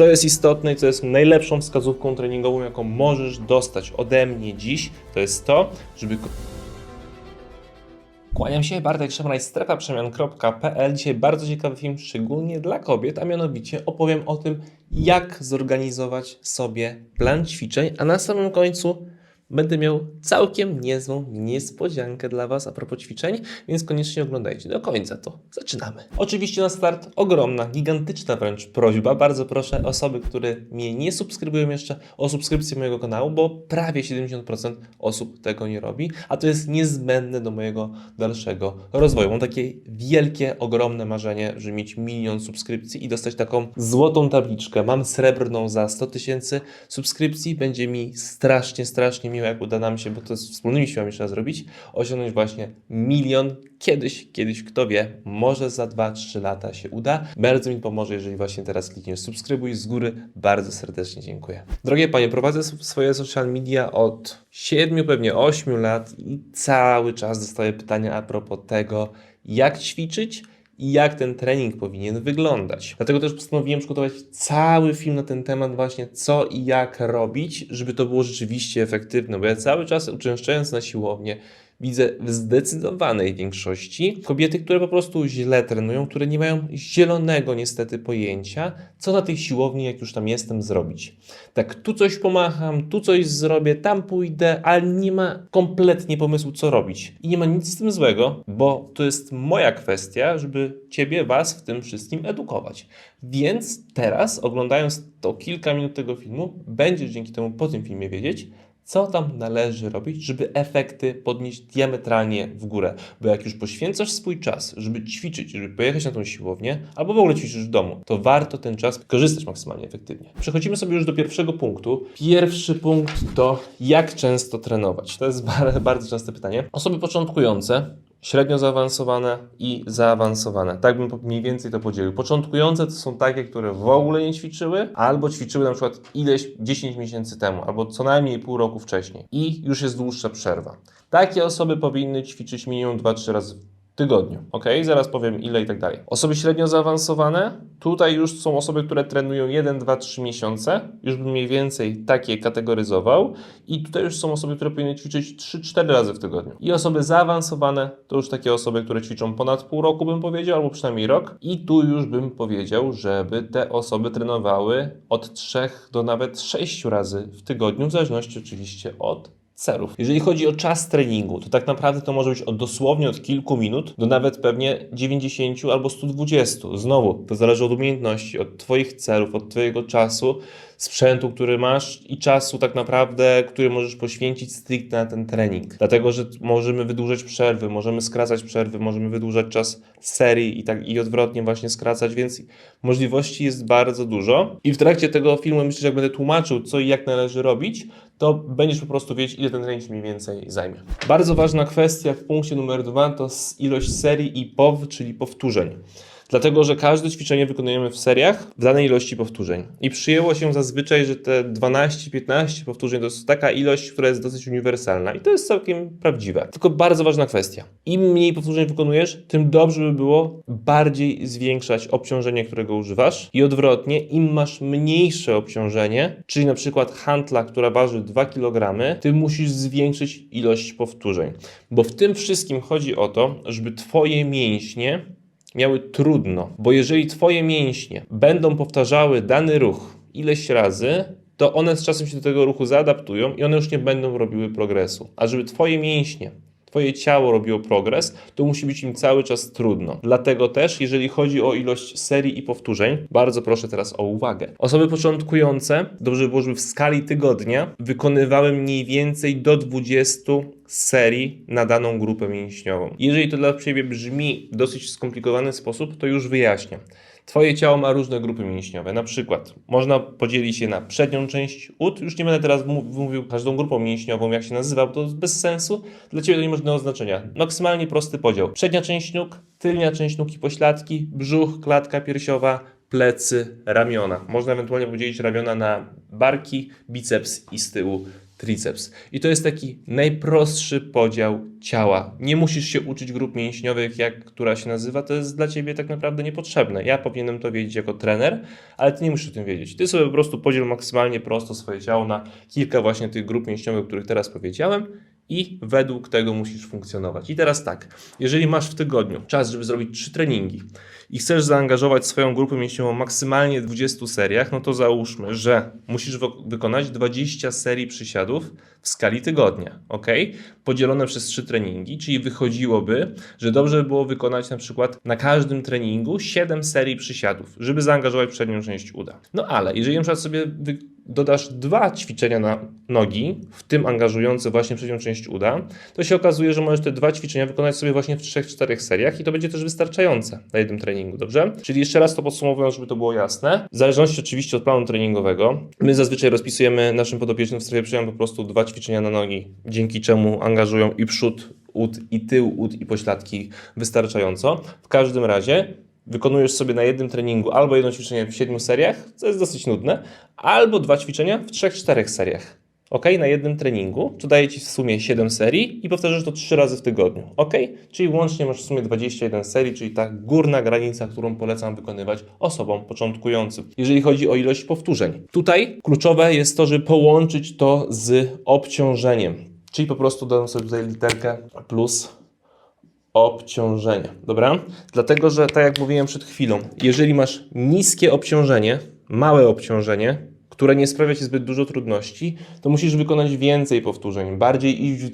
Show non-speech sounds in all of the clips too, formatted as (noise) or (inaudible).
Co jest istotne i co jest najlepszą wskazówką treningową, jaką możesz dostać ode mnie dziś, to jest to, żeby Kłaniam się, Bartek Szemraj, strefaprzemian.pl. Dzisiaj bardzo ciekawy film, szczególnie dla kobiet, a mianowicie opowiem o tym, jak zorganizować sobie plan ćwiczeń, a na samym końcu będę miał całkiem niezłą niespodziankę dla Was a propos ćwiczeń, więc koniecznie oglądajcie do końca to. Zaczynamy. Oczywiście na start ogromna, gigantyczna wręcz prośba. Bardzo proszę osoby, które mnie nie subskrybują jeszcze o subskrypcję mojego kanału, bo prawie 70% osób tego nie robi, a to jest niezbędne do mojego dalszego rozwoju. Mam takie wielkie, ogromne marzenie, żeby mieć milion subskrypcji i dostać taką złotą tabliczkę. Mam srebrną za 100 tysięcy subskrypcji. Będzie mi strasznie, strasznie miło, jak uda nam się, bo to jest wspólnymi siłami raz zrobić, osiągnąć właśnie milion. Kiedyś, kiedyś, kto wie, może za 2-3 lata się uda. Bardzo mi pomoże, jeżeli właśnie teraz klikniesz subskrybuj. Z góry bardzo serdecznie dziękuję. Drogie panie, prowadzę swoje social media od 7, pewnie 8 lat i cały czas dostaję pytania a propos tego, jak ćwiczyć i jak ten trening powinien wyglądać. Dlatego też postanowiłem przygotować cały film na ten temat, właśnie co i jak robić, żeby to było rzeczywiście efektywne, bo ja cały czas uczęszczając na siłownię, widzę w zdecydowanej większości kobiety, które po prostu źle trenują, które nie mają zielonego niestety pojęcia, co na tej siłowni, jak już tam jestem, zrobić. Tak, tu coś pomacham, tu coś zrobię, tam pójdę, ale nie ma kompletnie pomysłu, co robić. I nie ma nic z tym złego, bo to jest moja kwestia, żeby Ciebie, Was w tym wszystkim edukować. Więc teraz, oglądając to kilka minut tego filmu, będziesz dzięki temu po tym filmie wiedzieć, co tam należy robić, żeby efekty podnieść diametralnie w górę. Bo jak już poświęcasz swój czas, żeby ćwiczyć, żeby pojechać na tą siłownię, albo w ogóle ćwiczysz w domu, to warto ten czas korzystać maksymalnie efektywnie. Przechodzimy sobie już do pierwszego punktu. Pierwszy punkt to jak często trenować. To jest bar- (laughs) bardzo częste pytanie. Osoby początkujące średnio zaawansowane i zaawansowane. Tak bym mniej więcej to podzielił. Początkujące to są takie, które w ogóle nie ćwiczyły, albo ćwiczyły na przykład ileś 10 miesięcy temu, albo co najmniej pół roku wcześniej i już jest dłuższa przerwa. Takie osoby powinny ćwiczyć minimum 2-3 razy tygodniu. Ok, zaraz powiem ile i tak dalej. Osoby średnio zaawansowane, tutaj już są osoby, które trenują 1, 2, 3 miesiące, już bym mniej więcej takie kategoryzował. I tutaj już są osoby, które powinny ćwiczyć 3-4 razy w tygodniu. I osoby zaawansowane to już takie osoby, które ćwiczą ponad pół roku, bym powiedział, albo przynajmniej rok. I tu już bym powiedział, żeby te osoby trenowały od 3 do nawet 6 razy w tygodniu, w zależności oczywiście od Jeżeli chodzi o czas treningu, to tak naprawdę to może być od dosłownie od kilku minut do nawet pewnie 90 albo 120. Znowu, to zależy od umiejętności, od Twoich celów, od Twojego czasu, sprzętu, który masz i czasu tak naprawdę, który możesz poświęcić stricte na ten trening. Dlatego, że możemy wydłużać przerwy, możemy skracać przerwy, możemy wydłużać czas serii i tak i odwrotnie właśnie skracać, więc możliwości jest bardzo dużo. I w trakcie tego filmu myślę, że jak będę tłumaczył, co i jak należy robić, to będziesz po prostu wiedzieć, ile ten trening mniej więcej zajmie. Bardzo ważna kwestia w punkcie numer dwa to ilość serii i POW, czyli powtórzeń. Dlatego, że każde ćwiczenie wykonujemy w seriach w danej ilości powtórzeń. I przyjęło się zazwyczaj, że te 12-15 powtórzeń to jest taka ilość, która jest dosyć uniwersalna. I to jest całkiem prawdziwe. Tylko bardzo ważna kwestia. Im mniej powtórzeń wykonujesz, tym dobrze by było bardziej zwiększać obciążenie, którego używasz. I odwrotnie, im masz mniejsze obciążenie, czyli na przykład hantla, która waży 2 kg, ty musisz zwiększyć ilość powtórzeń. Bo w tym wszystkim chodzi o to, żeby twoje mięśnie miały trudno, bo jeżeli Twoje mięśnie będą powtarzały dany ruch ileś razy, to one z czasem się do tego ruchu zaadaptują i one już nie będą robiły progresu. A żeby Twoje mięśnie, Twoje ciało robiło progres, to musi być im cały czas trudno. Dlatego też, jeżeli chodzi o ilość serii i powtórzeń, bardzo proszę teraz o uwagę. Osoby początkujące, dobrze by było, żeby w skali tygodnia wykonywały mniej więcej do 20 serii na daną grupę mięśniową. Jeżeli to dla Ciebie brzmi w dosyć skomplikowany sposób, to już wyjaśnię. Twoje ciało ma różne grupy mięśniowe. Na przykład można podzielić je na przednią część ud. Już nie będę teraz mów- mówił każdą grupą mięśniową, jak się nazywa, bo to bez sensu. Dla Ciebie to nie ma żadnego znaczenia. Maksymalnie prosty podział. Przednia część nóg, tylnia część nóg i pośladki, brzuch, klatka piersiowa, plecy, ramiona. Można ewentualnie podzielić ramiona na barki, biceps i z tyłu triceps. I to jest taki najprostszy podział ciała. Nie musisz się uczyć grup mięśniowych, jak która się nazywa, to jest dla ciebie tak naprawdę niepotrzebne. Ja powinienem to wiedzieć jako trener, ale ty nie musisz o tym wiedzieć. Ty sobie po prostu podziel maksymalnie prosto swoje ciało na kilka właśnie tych grup mięśniowych, o których teraz powiedziałem i według tego musisz funkcjonować. I teraz tak, jeżeli masz w tygodniu czas, żeby zrobić trzy treningi i chcesz zaangażować swoją grupę mięśniową maksymalnie w 20 seriach, no to załóżmy, że musisz wykonać 20 serii przysiadów w skali tygodnia, ok? Podzielone przez trzy treningi, czyli wychodziłoby, że dobrze by było wykonać na przykład na każdym treningu 7 serii przysiadów, żeby zaangażować przednią część uda. No ale jeżeli na przykład sobie dodasz dwa ćwiczenia na nogi, w tym angażujące właśnie przednią część uda, to się okazuje, że możesz te dwa ćwiczenia wykonać sobie właśnie w 3-4 seriach i to będzie też wystarczające na jednym treningu, dobrze? Czyli jeszcze raz to podsumowując, żeby to było jasne, w zależności oczywiście od planu treningowego, my zazwyczaj rozpisujemy naszym podopiecznym w strefie przyjęcia po prostu dwa ćwiczenia na nogi, dzięki czemu angażują i przód ud, i tył ud, i pośladki wystarczająco. W każdym razie wykonujesz sobie na jednym treningu albo jedno ćwiczenie w siedmiu seriach, co jest dosyć nudne, albo dwa ćwiczenia w trzech, czterech seriach. Ok, na jednym treningu, to daje Ci w sumie 7 serii i powtarzasz to 3 razy w tygodniu. Ok, czyli łącznie masz w sumie 21 serii, czyli ta górna granica, którą polecam wykonywać osobom początkującym. Jeżeli chodzi o ilość powtórzeń, tutaj kluczowe jest to, żeby połączyć to z obciążeniem. Czyli po prostu dam sobie tutaj literkę plus obciążenie, dobra? Dlatego, że tak jak mówiłem przed chwilą, jeżeli masz niskie obciążenie, małe obciążenie, które nie sprawia Ci zbyt dużo trudności, to musisz wykonać więcej powtórzeń, bardziej iść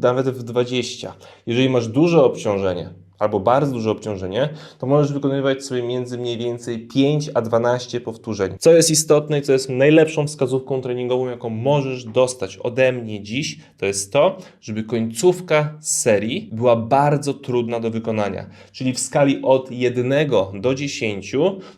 nawet w 20. Jeżeli masz duże obciążenie, albo bardzo duże obciążenie, to możesz wykonywać sobie między mniej więcej 5 a 12 powtórzeń. Co jest istotne i co jest najlepszą wskazówką treningową, jaką możesz dostać ode mnie dziś, to jest to, żeby końcówka serii była bardzo trudna do wykonania. Czyli w skali od 1 do 10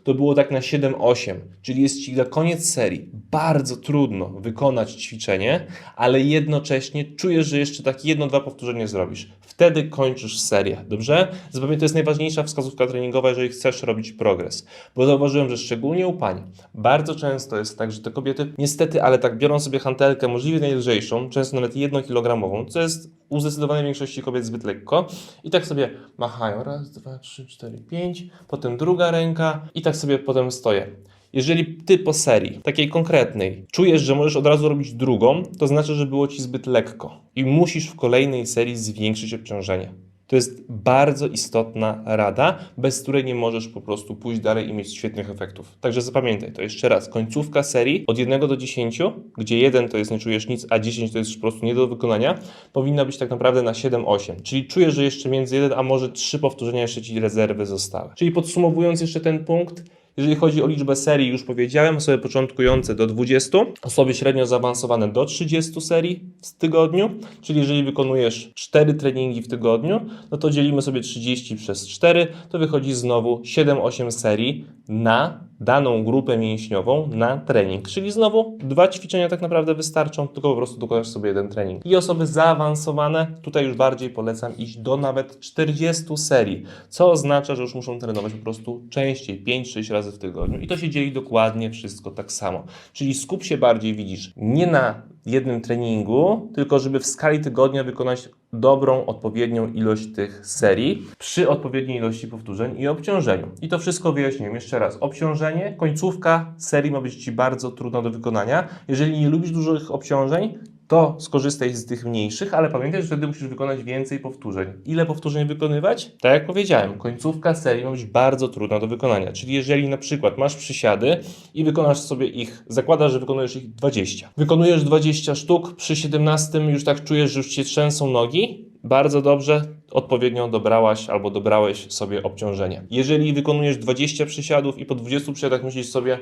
to było tak na 7-8, czyli jest Ci na koniec serii bardzo trudno wykonać ćwiczenie, ale jednocześnie czujesz, że jeszcze tak jedno-dwa powtórzenia zrobisz. Wtedy kończysz serię, dobrze? Zapewne to jest najważniejsza wskazówka treningowa, jeżeli chcesz robić progres. Bo zauważyłem, że szczególnie u pań bardzo często jest tak, że te kobiety niestety, ale tak biorą sobie hantelkę możliwie najlżejszą, często nawet jednokilogramową, co jest u zdecydowanej większości kobiet zbyt lekko i tak sobie machają. Raz, dwa, trzy, cztery, pięć, potem druga ręka i tak sobie potem stoję. Jeżeli ty po serii, takiej konkretnej, czujesz, że możesz od razu robić drugą, to znaczy, że było ci zbyt lekko i musisz w kolejnej serii zwiększyć obciążenie. To jest bardzo istotna rada, bez której nie możesz po prostu pójść dalej i mieć świetnych efektów. Także zapamiętaj to jeszcze raz. Końcówka serii od 1 do 10, gdzie 1 to jest nie czujesz nic, a 10 to jest po prostu nie do wykonania, powinna być tak naprawdę na 7-8. Czyli czujesz, że jeszcze między 1 a może 3 powtórzenia jeszcze ci rezerwy zostały. Czyli podsumowując jeszcze ten punkt, jeżeli chodzi o liczbę serii, już powiedziałem, osoby początkujące do 20, osoby średnio zaawansowane do 30 serii w tygodniu, czyli jeżeli wykonujesz 4 treningi w tygodniu, no to dzielimy sobie 30 przez 4, to wychodzi znowu 7-8 serii na daną grupę mięśniową na trening. Czyli znowu dwa ćwiczenia tak naprawdę wystarczą, tylko po prostu dokładasz sobie jeden trening. I osoby zaawansowane, tutaj już bardziej polecam iść do nawet 40 serii, co oznacza, że już muszą trenować po prostu częściej, 5-6 razy w tygodniu. I to się dzieli dokładnie wszystko tak samo. Czyli skup się bardziej, widzisz, nie na jednym treningu, tylko żeby w skali tygodnia wykonać dobrą, odpowiednią ilość tych serii przy odpowiedniej ilości powtórzeń i obciążeniu. I to wszystko wyjaśniłem jeszcze raz. Obciążenie, końcówka serii ma być Ci bardzo trudna do wykonania. Jeżeli nie lubisz dużych obciążeń, to skorzystaj z tych mniejszych, ale pamiętaj, że wtedy musisz wykonać więcej powtórzeń. Ile powtórzeń wykonywać? Tak jak powiedziałem, końcówka serii ma być bardzo trudna do wykonania. Czyli jeżeli na przykład masz przysiady i wykonasz sobie ich, zakładasz, że wykonujesz ich 20. Wykonujesz 20 sztuk, przy 17 już tak czujesz, że już Cię trzęsą nogi, bardzo dobrze, odpowiednio dobrałaś albo dobrałeś sobie obciążenie. Jeżeli wykonujesz 20 przysiadów i po 20 przysiadach myślisz sobie,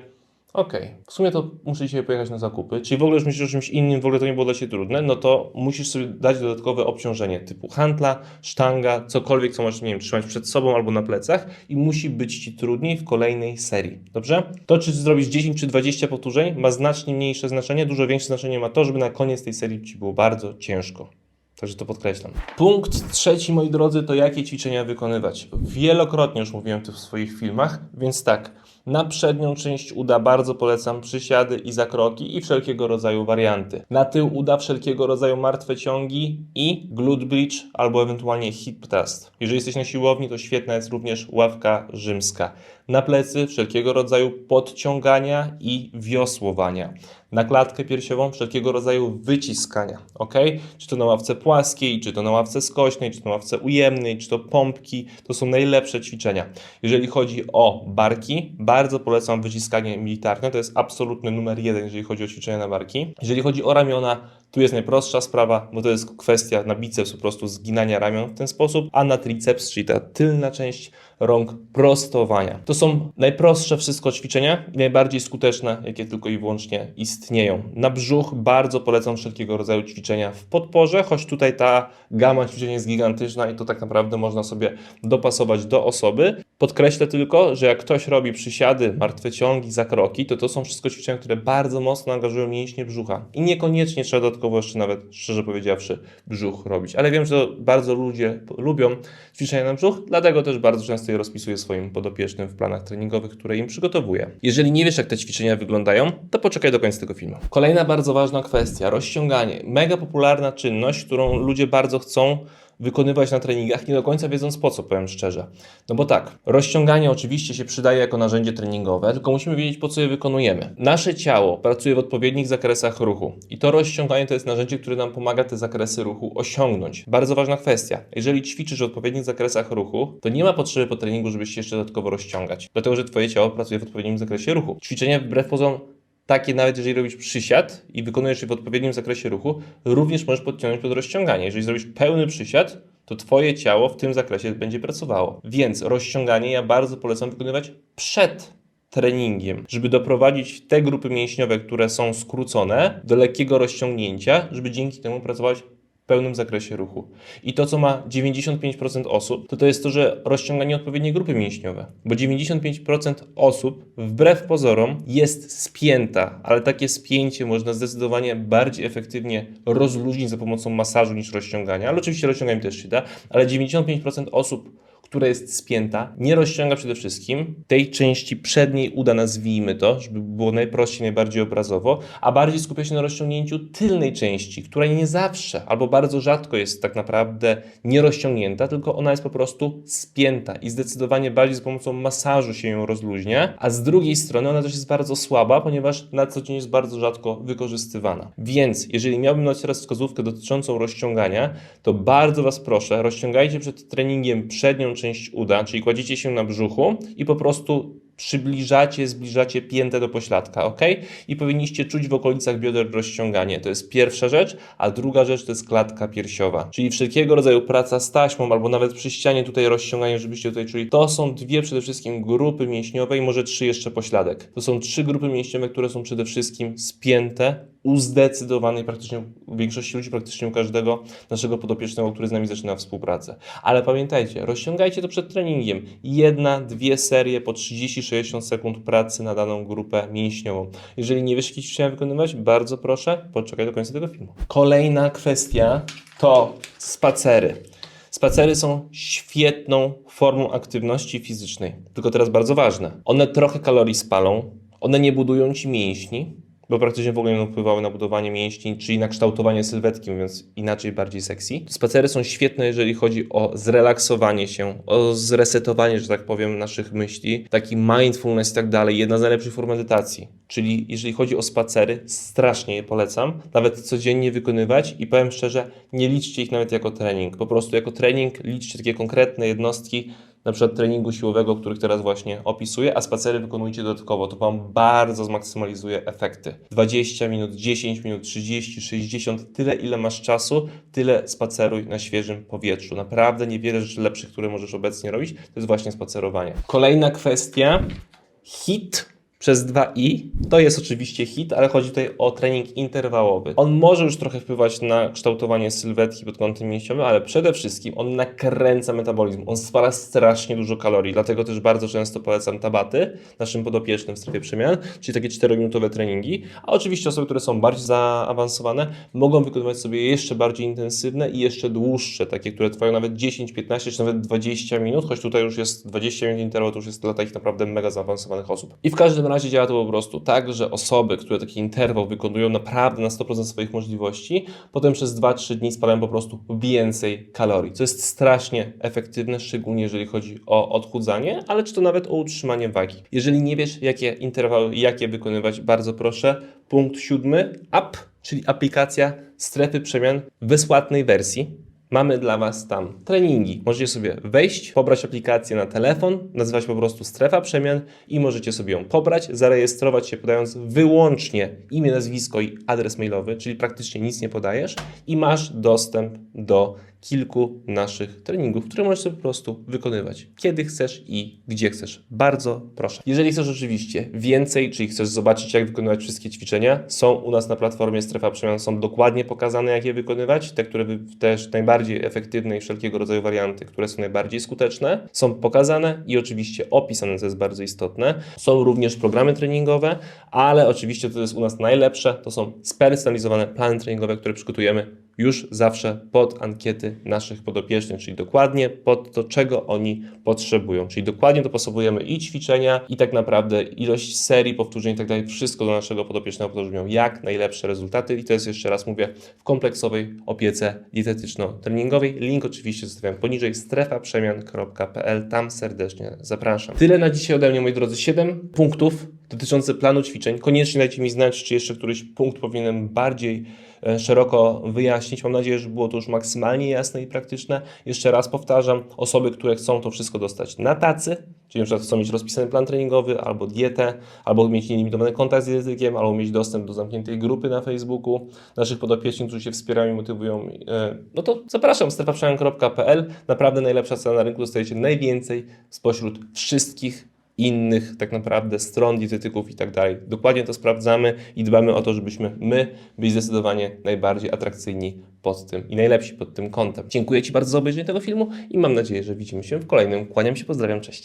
Okej, w sumie to muszę dzisiaj pojechać na zakupy, czyli w ogóle już myślisz o czymś innym, w ogóle to nie było dla Ciebie trudne, no to musisz sobie dać dodatkowe obciążenie typu handla, sztanga, cokolwiek, co możesz, nie wiem, trzymać przed sobą albo na plecach i musi być Ci trudniej w kolejnej serii, dobrze? To, czy zrobisz 10 czy 20 powtórzeń ma znacznie mniejsze znaczenie, dużo większe znaczenie ma to, żeby na koniec tej serii Ci było bardzo ciężko. Także to podkreślam. Punkt trzeci, moi drodzy, to jakie ćwiczenia wykonywać. Wielokrotnie już mówiłem to w swoich filmach, więc tak. Na przednią część uda bardzo polecam przysiady i zakroki i wszelkiego rodzaju warianty. Na tył uda wszelkiego rodzaju martwe ciągi i glute bridge albo ewentualnie hip thrust. Jeżeli jesteś na siłowni, to świetna jest również ławka rzymska. Na plecy wszelkiego rodzaju podciągania i wiosłowania. Na klatkę piersiową wszelkiego rodzaju wyciskania, ok? Czy to na ławce płaskiej, czy to na ławce skośnej, czy to na ławce ujemnej, czy to pompki, to są najlepsze ćwiczenia. Jeżeli chodzi o barki, bardzo polecam wyciskanie militarne, to jest absolutny numer jeden, jeżeli chodzi o ćwiczenia na barki. Jeżeli chodzi o ramiona, tu jest najprostsza sprawa, bo to jest kwestia na biceps po prostu zginania ramion w ten sposób, a na triceps, czyli ta tylna część rąk prostowania. To są najprostsze wszystko ćwiczenia najbardziej skuteczne, jakie tylko i wyłącznie istnieją. Na brzuch bardzo polecam wszelkiego rodzaju ćwiczenia w podporze, choć tutaj ta gama ćwiczeń jest gigantyczna i to tak naprawdę można sobie dopasować do osoby. Podkreślę tylko, że jak ktoś robi przysiady, martwe ciągi, zakroki, to to są wszystko ćwiczenia, które bardzo mocno angażują mięśnie brzucha i niekoniecznie trzeba dodatkowo jeszcze nawet, szczerze powiedziawszy, brzuch robić. Ale wiem, że bardzo ludzie lubią ćwiczenia na brzuch, dlatego też bardzo często je rozpisuję swoim podopiecznym w planach treningowych, które im przygotowuję. Jeżeli nie wiesz, jak te ćwiczenia wyglądają, to poczekaj do końca tego filmu. Kolejna bardzo ważna kwestia, rozciąganie. Mega popularna czynność, którą ludzie bardzo chcą wykonywać na treningach, nie do końca wiedząc po co, powiem szczerze. No bo tak, rozciąganie oczywiście się przydaje jako narzędzie treningowe, tylko musimy wiedzieć po co je wykonujemy. Nasze ciało pracuje w odpowiednich zakresach ruchu i to rozciąganie to jest narzędzie, które nam pomaga te zakresy ruchu osiągnąć. Bardzo ważna kwestia. Jeżeli ćwiczysz w odpowiednich zakresach ruchu, to nie ma potrzeby po treningu, żeby się jeszcze dodatkowo rozciągać, dlatego że twoje ciało pracuje w odpowiednim zakresie ruchu. Ćwiczenia wbrew pozorom takie nawet jeżeli robisz przysiad i wykonujesz je w odpowiednim zakresie ruchu, również możesz podciągnąć pod rozciąganie. Jeżeli zrobisz pełny przysiad, to Twoje ciało w tym zakresie będzie pracowało. Więc rozciąganie ja bardzo polecam wykonywać przed treningiem, żeby doprowadzić te grupy mięśniowe, które są skrócone, do lekkiego rozciągnięcia, żeby dzięki temu pracować pełnym zakresie ruchu. I to, co ma 95% osób, to to jest to, że rozciąganie odpowiedniej grupy mięśniowe. Bo 95% osób, wbrew pozorom, jest spięta, ale takie spięcie można zdecydowanie bardziej efektywnie rozluźnić za pomocą masażu niż rozciągania. Ale oczywiście rozciąganie też się da, ale 95% osób, która jest spięta, nie rozciąga przede wszystkim tej części przedniej uda, nazwijmy to, żeby było najprościej, najbardziej obrazowo, a bardziej skupia się na rozciągnięciu tylnej części, która nie zawsze albo bardzo rzadko jest tak naprawdę nierozciągnięta, tylko ona jest po prostu spięta i zdecydowanie bardziej z pomocą masażu się ją rozluźnia, a z drugiej strony ona też jest bardzo słaba, ponieważ na co dzień jest bardzo rzadko wykorzystywana. Więc jeżeli miałbym dać teraz wskazówkę dotyczącą rozciągania, to bardzo Was proszę, rozciągajcie przed treningiem przednią część uda, czyli kładziecie się na brzuchu i po prostu przybliżacie, zbliżacie piętę do pośladka, ok? I powinniście czuć w okolicach bioder rozciąganie. To jest pierwsza rzecz, a druga rzecz to jest klatka piersiowa. Czyli wszelkiego rodzaju praca z taśmą, albo nawet przy ścianie tutaj rozciąganie, żebyście tutaj czuli. To są dwie przede wszystkim grupy mięśniowe i może trzy jeszcze pośladek. To są trzy grupy mięśniowe, które są przede wszystkim spięte, u zdecydowanej praktycznie większości ludzi, praktycznie u każdego naszego podopiecznego, który z nami zaczyna współpracę. Ale pamiętajcie, rozciągajcie to przed treningiem. Jedna, dwie serie po 30-60 sekund pracy na daną grupę mięśniową. Jeżeli nie wiesz, jakie ćwiczenia wykonywać, bardzo proszę, poczekaj do końca tego filmu. Kolejna kwestia to spacery. Spacery są świetną formą aktywności fizycznej. Tylko teraz bardzo ważne. One trochę kalorii spalą, one nie budują ci mięśni, bo praktycznie w ogóle nie wpływały na budowanie mięśni, czyli na kształtowanie sylwetki, mówiąc inaczej, bardziej sexy. Spacery są świetne, jeżeli chodzi o zrelaksowanie się, o zresetowanie, że tak powiem, naszych myśli, taki mindfulness i tak dalej. Jedna z najlepszych form medytacji. Czyli jeżeli chodzi o spacery, strasznie je polecam, nawet codziennie wykonywać i powiem szczerze, nie liczcie ich nawet jako trening. Po prostu jako trening liczcie takie konkretne jednostki, na przykład treningu siłowego, których teraz właśnie opisuję, a spacery wykonujcie dodatkowo. To Wam bardzo zmaksymalizuje efekty. 20 minut, 10 minut, 30, 60, tyle ile masz czasu, tyle spaceruj na świeżym powietrzu. Naprawdę niewiele rzeczy lepszych, które możesz obecnie robić, to jest właśnie spacerowanie. Kolejna kwestia, HIT przez 2i. To jest oczywiście hit, ale chodzi tutaj o trening interwałowy. On może już trochę wpływać na kształtowanie sylwetki pod kątem mięśniowym, ale przede wszystkim on nakręca metabolizm. On spala strasznie dużo kalorii, dlatego też bardzo często polecam tabaty naszym podopiecznym w strefie przemian, czyli takie 4-minutowe treningi. A oczywiście osoby, które są bardziej zaawansowane, mogą wykonywać sobie jeszcze bardziej intensywne i jeszcze dłuższe, takie, które trwają nawet 10, 15 czy nawet 20 minut, choć tutaj już jest 20 minut interwał, to już jest dla takich naprawdę mega zaawansowanych osób. I w każdym razie działa to po prostu tak, że osoby, które taki interwał wykonują naprawdę na 100% swoich możliwości, potem przez 2-3 dni spalają po prostu więcej kalorii, co jest strasznie efektywne, szczególnie jeżeli chodzi o odchudzanie, ale czy to nawet o utrzymanie wagi. Jeżeli nie wiesz, jakie interwały, jakie wykonywać, bardzo proszę, punkt siódmy, app, czyli aplikacja strefy przemian w bezpłatnej wersji. Mamy dla Was tam treningi. Możecie sobie wejść, pobrać aplikację na telefon, nazywać po prostu strefa przemian i możecie sobie ją pobrać, zarejestrować się podając wyłącznie imię, nazwisko i adres mailowy, czyli praktycznie nic nie podajesz i masz dostęp do kilku naszych treningów, które możesz sobie po prostu wykonywać kiedy chcesz i gdzie chcesz. Bardzo proszę. Jeżeli chcesz oczywiście więcej, czyli chcesz zobaczyć, jak wykonywać wszystkie ćwiczenia, są u nas na platformie Strefa Przemian, są dokładnie pokazane, jak je wykonywać. Te, które też najbardziej efektywne i wszelkiego rodzaju warianty, które są najbardziej skuteczne, są pokazane i oczywiście opisane, co jest bardzo istotne. Są również programy treningowe, ale oczywiście to jest u nas najlepsze, to są spersonalizowane plany treningowe, które przygotujemy już zawsze pod ankiety naszych podopiecznych, czyli dokładnie pod to, czego oni potrzebują. Czyli dokładnie dopasowujemy i ćwiczenia, i tak naprawdę ilość serii, powtórzeń i tak dalej, wszystko do naszego podopiecznego, po to, żeby miał jak najlepsze rezultaty. I to jest jeszcze raz mówię w kompleksowej opiece dietetyczno-treningowej. Link oczywiście zostawiam poniżej strefaprzemian.pl. Tam serdecznie zapraszam. Tyle na dzisiaj ode mnie, moi drodzy. 7 punktów dotyczących planu ćwiczeń. Koniecznie dajcie mi znać, czy jeszcze któryś punkt powinienem bardziej szeroko wyjaśnić. Mam nadzieję, że było to już maksymalnie jasne i praktyczne. Jeszcze raz powtarzam, osoby, które chcą to wszystko dostać na tacy, czyli na przykład chcą mieć rozpisany plan treningowy, albo dietę, albo mieć nielimitowany kontakt z dietetykiem, albo mieć dostęp do zamkniętej grupy na Facebooku naszych podopiecznych, którzy się wspierają i motywują, e, no to zapraszam, strefaprzemian.pl. Naprawdę najlepsza cena na rynku, dostajecie najwięcej spośród wszystkich innych tak naprawdę stron dietetyków i tak dalej. Dokładnie to sprawdzamy i dbamy o to, żebyśmy my byli zdecydowanie najbardziej atrakcyjni pod tym i najlepsi pod tym kątem. Dziękuję Ci bardzo za obejrzenie tego filmu i mam nadzieję, że widzimy się w kolejnym. Kłaniam się, pozdrawiam, cześć.